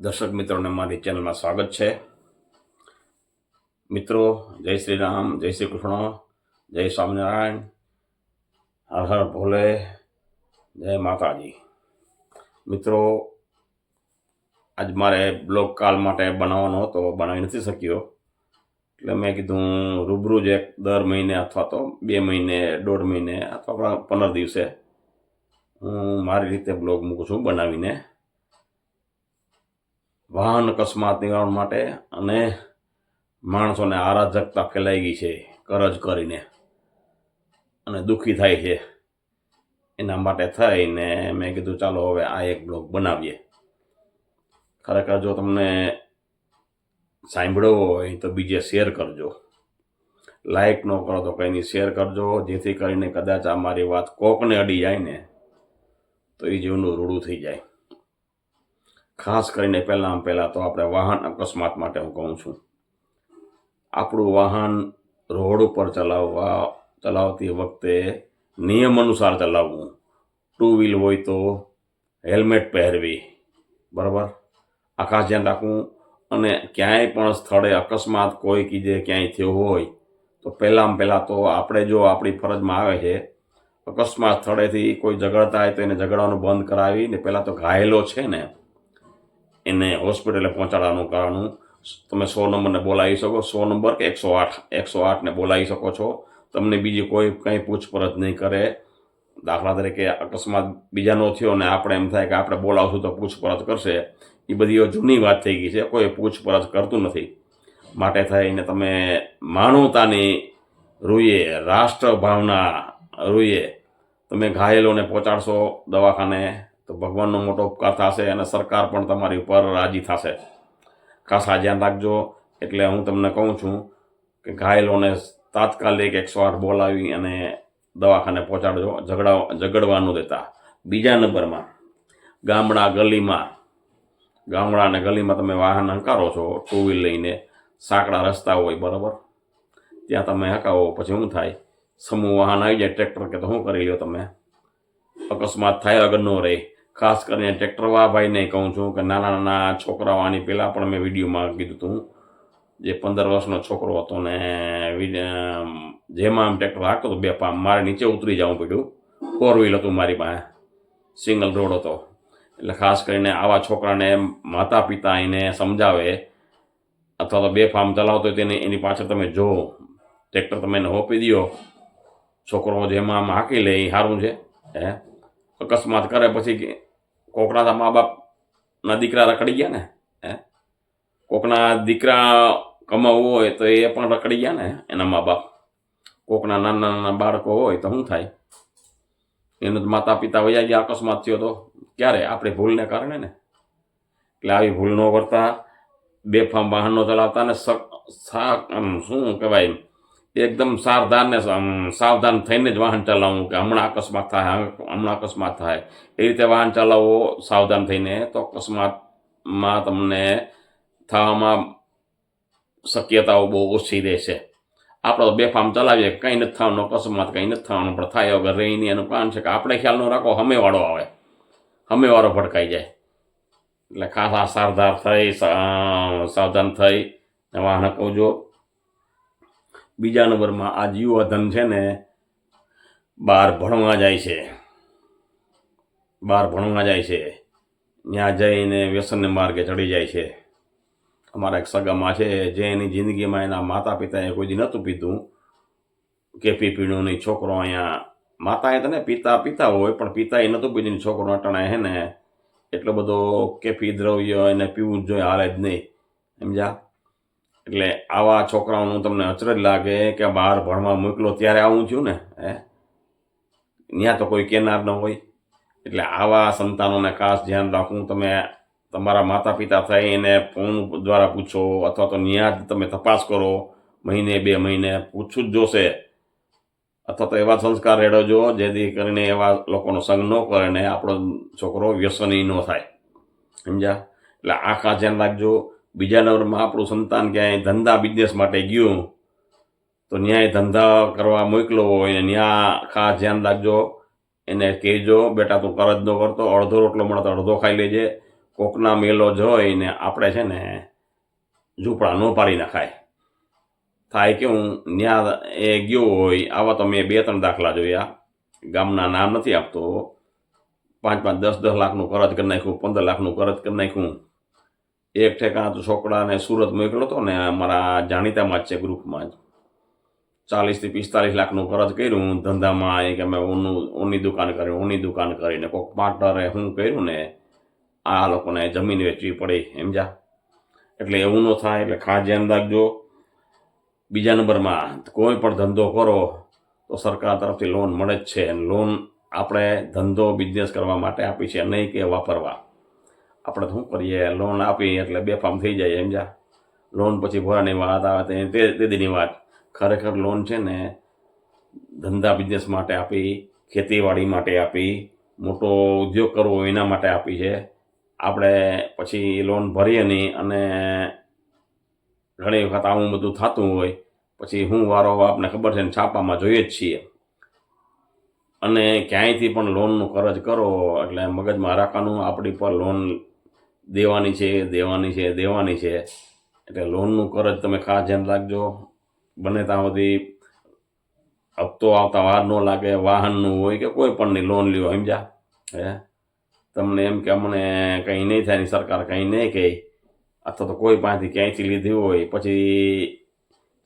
દર્શક મિત્રોને મારી ચેનલમાં સ્વાગત છે. મિત્રો, જય શ્રી રામ જય શ્રી કૃષ્ણ, જય સ્વામિનારાયણ, હર હર ભોલે, જય માતાજી. મિત્રો, આજ મારે બ્લોગ કાલ માટે બનાવવાનો હતો બનાવી નથી શક્યો. એટલે મેં કીધું રૂબરૂ જ એક દર મહિને અથવા તો બે મહિને, દોઢ મહિને અથવા પંદર દિવસે હું મારી રીતે બ્લોગ મૂકું છું બનાવીને. વાહન અકસ્માત નિવારણ માટે અને માણસોને આરાધકતા ફેલાઈ ગઈ છે, કરજ કરીને. અને દુઃખી થાય છે. એના માટે થઈને મેં કીધું, ચાલો હવે આ એક બ્લોગ બનાવીએ. ખરેખર જો તમને સાંભળવો હોય તો બીજે શેર કરજો. લાઈક ન કરો તો કંઈ નહીં, શેર કરજો, જેથી કરીને કદાચ આ મારી વાત કોકને અડી જાય ને, તો એ જીવનું રૂડું થઈ જાય. ખાસ કરીને પહેલાં પહેલાં તો આપણે વાહન અકસ્માત માટે હું કહું છું. આપણું વાહન રોડ ઉપર ચલાવવા, ચલાવતી વખતે નિયમ અનુસાર ચલાવવું. ટુ વ્હીલ હોય તો હેલ્મેટ પહેરવી. બરાબર? આકાશ ધ્યાન રાખવું. અને ક્યાંય પણ સ્થળે અકસ્માત કોઈ કીધે ક્યાંય થયો હોય, તો પહેલાં પહેલાં તો આપણે જો આપણી ફરજમાં આવે છે, અકસ્માત સ્થળેથી કોઈ ઝઘડતા હોય તો એને ઝઘડવાનું બંધ કરાવી ને પહેલાં તો ઘાયલો છે ને એને હોસ્પિટલે પહોંચાડવાનું કરવાનું તમે સો નંબરને બોલાવી શકો. સો નંબર કે એકસો આઠ, એકસો આઠને બોલાવી શકો છો. તમને બીજી કોઈ કંઈ પૂછપરછ નહીં કરે. દાખલા તરીકે અકસ્માત બીજાનો થયો ને આપણે એમ થાય કે આપણે બોલાવશું તો પૂછપરછ કરશે. એ બધી જૂની વાત થઈ ગઈ છે. કોઈ પૂછપરછ કરતું નથી. માટે થઈને તમે માનવતાની રૂએ રાષ્ટ્ર ભાવના રૂએ તમે ઘાયલોને પહોંચાડશો દવાખાને. તો ભગવાનનો મોટો ઉપકાર થશે અને સરકાર પણ તમારી ઉપર રાજી થશે. ખાસ આ ધ્યાન રાખજો, એટલે હું તમને કહું છું કે ઘાયલોને તાત્કાલિક એકસો આઠ બોલાવી અને દવાખાને પહોંચાડજો ઝઘડા ઝઘડવાનું દેતા બીજા નંબરમાં, ગામડા ગલીમાં, ગામડા અને ગલીમાં તમે વાહન હંકારો છો ટુ વ્હીલ લઈને સાંકડા રસ્તા હોય, બરાબર? ત્યાં તમે હકાવો, પછી શું થાય? સમૂહ વાહન આવી જાય, ટ્રેક્ટર કે તો શું કરી લ્યો તમે? અકસ્માત થાય અગર ન રહે. ખાસ કરીને ટ્રેક્ટરવાળા ભાઈને કહું છું કે નાના નાના છોકરાઓ, આની પહેલાં પણ મેં વિડીયોમાં કીધું હતું જે પંદર વર્ષનો છોકરો હતો ને જેમાં આમ ટ્રેક્ટર હાંકતો હતો, બે પામ મારે નીચે ઉતરી જવું પડ્યું. ફોર વ્હીલ હતું મારી પાસે. સિંગલ રોડ હતો. એટલે ખાસ કરીને આવા છોકરાને માતા પિતા એને સમજાવે અથવા તો બે ફાર્મ ચલાવતો તેને એની પાછળ તમે જો ટ્રેક્ટર તમે એને હોપી દો છોકરો જેમાં આમ હાંકી લે, એ સારું છે. હે? અકસ્માત કરે પછી કોકના તો મા બાપના દીકરા રખડી ગયા ને, હે? કોકના દીકરા કમાવું હોય તો એ પણ રખડી ગયા ને, એના મા બાપ. કોકના નાના નાના બાળકો હોય તો શું થાય? એનું માતા પિતા વયા ગયા, અકસ્માત થયો તો ક્યારે? આપણી ભૂલને કારણે ને. એટલે આવી ભૂલ ન કરતા, બેફામ વાહનો ચલાવતા ને શું કહેવાય એકદમ સાવધાન ને સાવધાન થઈને જ વાહન ચલાવવું કે હમણાં અકસ્માત થાય હમણાં અકસ્માત થાય. એ રીતે વાહન ચલાવવો સાવધાન થઈને તો અકસ્માતમાં તમને થવામાં શક્યતાઓ બહુ ઓછી રહેશે. આપણે તો બેફામ ચલાવીએ, કંઈ નથી થવાનું, અકસ્માત કંઈ નથી થવાનું, પણ થાય વગર રહીને એનું કારણ છે કે આપણે ખ્યાલ ન રાખો, હમેવાળો આવે. હમેવાળો ભટકાઈ જાય. એટલે ખાસ આ સારધાર થઈ સાવધાન થઈ વાહન કહું બીજા નંબરમાં આ યુવાધન છે ને બહાર ભણવા જાય છે. બહાર ભણવા જાય છે. ત્યાં જઈને વ્યસનને માર્ગે ચડી જાય છે. અમારા એક સગામાં છે, જે એની જિંદગીમાં એના માતા પિતાએ કોઈ દી નહોતું પીધું. કેફી પીણું નહીં, છોકરો અહીંયા માતાએ તને પિતા પિતા હોય, પણ પિતાએ નહોતું પીધું છોકરો અટાણે હે ને, એટલો બધો કેફી દ્રવ્ય એને પીવું જ જોઈએ, હાલે જ નહીં. સમજ્યા? એટલે આવા છોકરાઓનું તમને અચરજ લાગે કે બહાર ભણવા મોકલો, ત્યારે આવું થયું ને, હે? ત્યાં તો કોઈ કેનાર ન હોય. એટલે આવા સંતાનોને ખાસ ધ્યાન રાખવું, તમે તમારા માતા પિતા થઈ એને ફોન દ્વારા પૂછો, અથવા તો ત્યાં તમે તપાસ કરો, મહિને, બે મહિને, પૂછવું જ જોશે. અથવા તો એવા સંસ્કાર રેડવજો જેથી કરીને એવા લોકોનો સંગ ન કરે ને આપણો છોકરો વ્યસની ન થાય. સમજ્યા? એટલે આ ખાસ ધ્યાન રાખજો. બીજા નંબરમાં આપણું સંતાન ક્યાંય ધંધા બિઝનેસ માટે ગયું, તો ન્યાય ધંધા કરવા મોકલો હોય ને ત્યાં ખાસ ધ્યાન રાખજો. એને કહેજો, બેટા, તું કરજ ન કરતો, અડધો રોટલો મળે તો અડધો ખાઈ લેજે. કોકના મેલો જોઈને આપણે છે ને ઝૂંપડા ન પાડી નાખાય. થાય કેવું ન્યા એ ગયો હોય, આવા તો મેં બે ત્રણ દાખલા જોયા. ગામના નામ નથી આપતો. પાંચ પાંચ, દસ દસ લાખનું કરજ કરી નાખ્યું, પંદર લાખનું કરજ કરી નાખ્યું. એક ઠેકાણા તો છોકરાને સુરત મોકલ્યો હતો ને અમારા જાણીતામાં જ છે ગ્રુપમાં જ. ચાલીસથી પિસ્તાલીસ લાખનું કરજ કર્યું ધંધામાં એ કે અમે ઊનનું ઊનની દુકાન કરી ઊનની દુકાન કરીને કોઈક પાર્ટનરે હું કર્યું ને આ લોકોને જમીન વેચવી પડી એમ જા એટલે એવું ન થાય, એટલે ખાસ ધ્યાન રાખજો બીજા નંબરમાં, કોઈ પણ ધંધો કરો તો સરકાર તરફથી લોન મળે જ છે, અને લોન આપણે ધંધો બિઝનેસ કરવા માટે આપી છે, નહીં કે વાપરવા. આપણે શું કરીએ? લોન આપી એટલે બેફામ થઈ જાય સમજ્યા લોન પછી ભરવાની વાત આવે તે તે દીની વાત. ખરેખર લોન છે ને ધંધા બિઝનેસ માટે આપી, ખેતીવાડી માટે આપી, મોટો ઉદ્યોગ કરવો એના માટે આપી છે. આપણે પછી લોન ભરીએ નહીં અને ઘણી વખત આવું બધું થતું હોય, પછી હું વારો આપને ખબર છે ને, છાપામાં જોઈએ જ છીએ. અને ક્યાંયથી પણ લોનનું કરજ કરો એટલે મગજમાં રાખવાનું આપણી પર લોન દેવાની છે દેવાની છે દેવાની છે. એટલે લોનનું કરજ તમે ખાસ ધ્યાન રાખજો. બને ત્યાં સુધી હપ્તો આવતા વાર ન લાગે વાહનનું હોય કે કોઈ પણની લોન લ્યો, સમજ્યા? હે? તમને એમ કે અમને કંઈ નહીં થાય સરકાર કંઈ નહીં કહે. અથવા તો કોઈ પાસેથી ક્યાંયથી લીધી હોય, પછી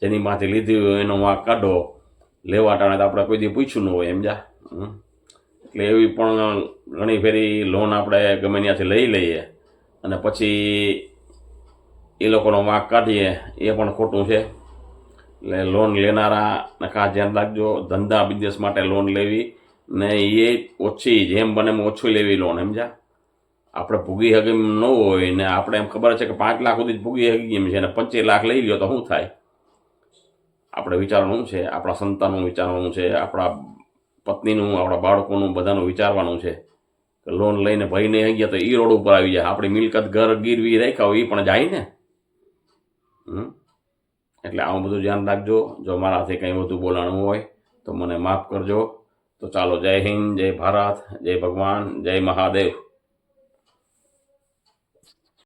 જેની પાસે લીધી હોય એનો વાંક કાઢો. લેવા ટાણે તો આપણે કોઈ દી પૂછ્યું ન હોય એમ હમ. એટલે એવી પણ ઘણી ફેરી લોન આપણે ગમે ત્યાંથી લઈ લઈએ. અને પછી એ લોકોનો વાંક કાઢીએ, એ પણ ખોટું છે. એટલે લોન લેનારાને ખાસ ધ્યાન રાખજો, ધંધા બિઝનેસ માટે લોન લેવી ને એ ઓછી, જેમ બને એમ ઓછી લેવી લોન સમજ્યા? આપણે ભૂગી હગી ન હોય ને આપણે એમ ખબર છે કે પાંચ લાખ સુધી જ ભૂગી હગી એમ છે ને પચીસ લાખ લઈ લ્યો તો શું થાય? આપણે વિચારવાનું છે, આપણા સંતાનનું વિચારવાનું છે, આપણા પત્નીનું, આપણા બાળકોનું બધાનું વિચારવાનું છે. લોન લઈને ભાઈને આવી ગયા તો એ રોડ ઉપર આવી જાય. આપણી મિલકત ઘર ગીરવી રાખ્યા હોય એ પણ જાય ને. એટલે આવું બધું ધ્યાન રાખજો. જો મારાથી કંઈ વધુ બોલાણું હોય તો મને માફ કરજો. તો ચાલો જય હિન્દ, જય ભારત, જય ભગવાન, જય મહાદેવ.